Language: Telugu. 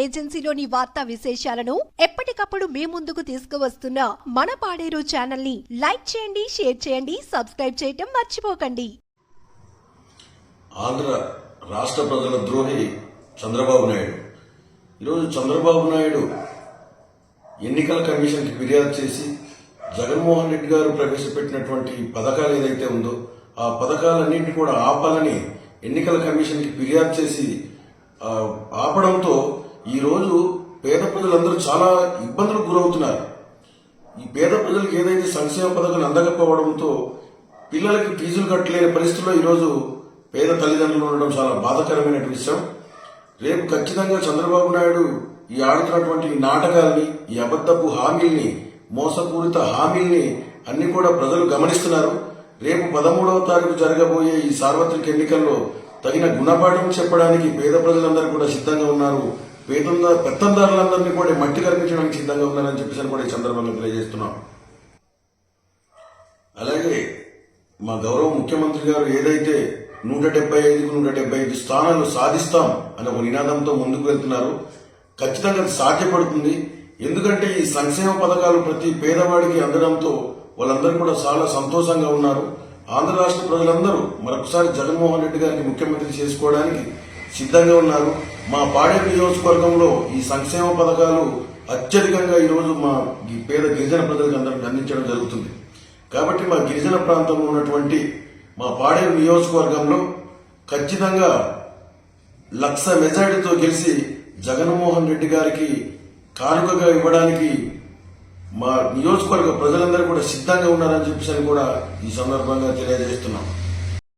ఏజెన్సీలోని వార్తా విశేషాలను ఎప్పటికప్పుడు మీ ముందుకు తీసుకువస్తున్న మన పాడేరు ఛానల్ని లైక్ చేయండి షేర్ చేయండి సబ్స్క్రైబ్ చేయటం మర్చిపోకండి. ఆంధ్ర రాష్ట్ర ప్రజల ద్రోహి చంద్రబాబు నాయుడు. ఈరోజు చంద్రబాబు నాయుడు ఎన్నికల కమిషన్కి ఫిర్యాదు చేసి జగన్మోహన్ రెడ్డి గారు ప్రవేశపెట్టినటువంటి పథకాలు ఏదైతే ఉందో ఆ పథకాలన్నింటినీ కూడా ఆపాలని ఎన్నికల కమిషన్కి ఫిర్యాదు చేసి ఆపడంతో ఈరోజు పేద ప్రజలందరూ చాలా ఇబ్బందులకు గురవుతున్నారు. ఈ పేద ప్రజలకు ఏదైతే సంక్షేమ పథకాలు అందకపోవడంతో పిల్లలకి ఫీజులు కట్టలేని పరిస్థితుల్లో ఈరోజు పేద తల్లిదండ్రులు ఉండడం చాలా బాధాకరమైన విషయం. రేపు ఖచ్చితంగా చంద్రబాబు నాయుడు ఈ ఆడుతున్నటువంటి నాటకాల్ని ఈ అబద్ధపు హామీల్ని మోసపూరిత హామీల్ని అన్ని కూడా ప్రజలు గమనిస్తున్నారు. రేపు పదమూడవ తారీఖు జరగబోయే ఈ సార్వత్రిక ఎన్నికల్లో తగిన గుణపాఠం చెప్పడానికి పేద ప్రజలందరూ కూడా సిద్ధంగా ఉన్నారు. పేదంద పెత్తందారులందరినీ కూడా మట్టి కల్పించడానికి సిద్ధంగా ఉన్నారని చెప్పేసి కూడా ఈ సందర్భంగా తెలియజేస్తున్నాం. అలాగే మా గౌరవ ముఖ్యమంత్రి గారు ఏదైతే నూట డెబ్బై ఐదుకు నూట డెబ్బై ఐదు స్థానాలు సాధిస్తాం అనే ఒక నినాదంతో ముందుకు వెళ్తున్నారు ఖచ్చితంగా సాధ్యపడుతుంది. ఎందుకంటే ఈ సంక్షేమ పథకాలు ప్రతి పేదవాడికి అందడంతో వాళ్ళందరూ కూడా చాలా సంతోషంగా ఉన్నారు. ఆంధ్ర రాష్ట్ర ప్రజలందరూ మరొకసారి జగన్మోహన్ రెడ్డి గారిని ముఖ్యమంత్రి చేసుకోవడానికి సిద్ధంగా ఉన్నారు. మా పాడేరు నియోజకవర్గంలో ఈ సంక్షేమ పథకాలు అత్యధికంగా ఈరోజు మా ఈ పేద గిరిజన ప్రజలకు అందరికి అందించడం జరుగుతుంది. కాబట్టి మా గిరిజన ప్రాంతంలో ఉన్నటువంటి మా పాడేరు నియోజకవర్గంలో ఖచ్చితంగా లక్ష మెజారిటీతో గెలిచి జగన్మోహన్ రెడ్డి గారికి కానుకగా ఇవ్వడానికి మా నియోజకవర్గ ప్రజలందరూ కూడా సిద్ధంగా ఉన్నారని చెప్పేసి అని కూడా ఈ సందర్భంగా తెలియజేస్తున్నాం.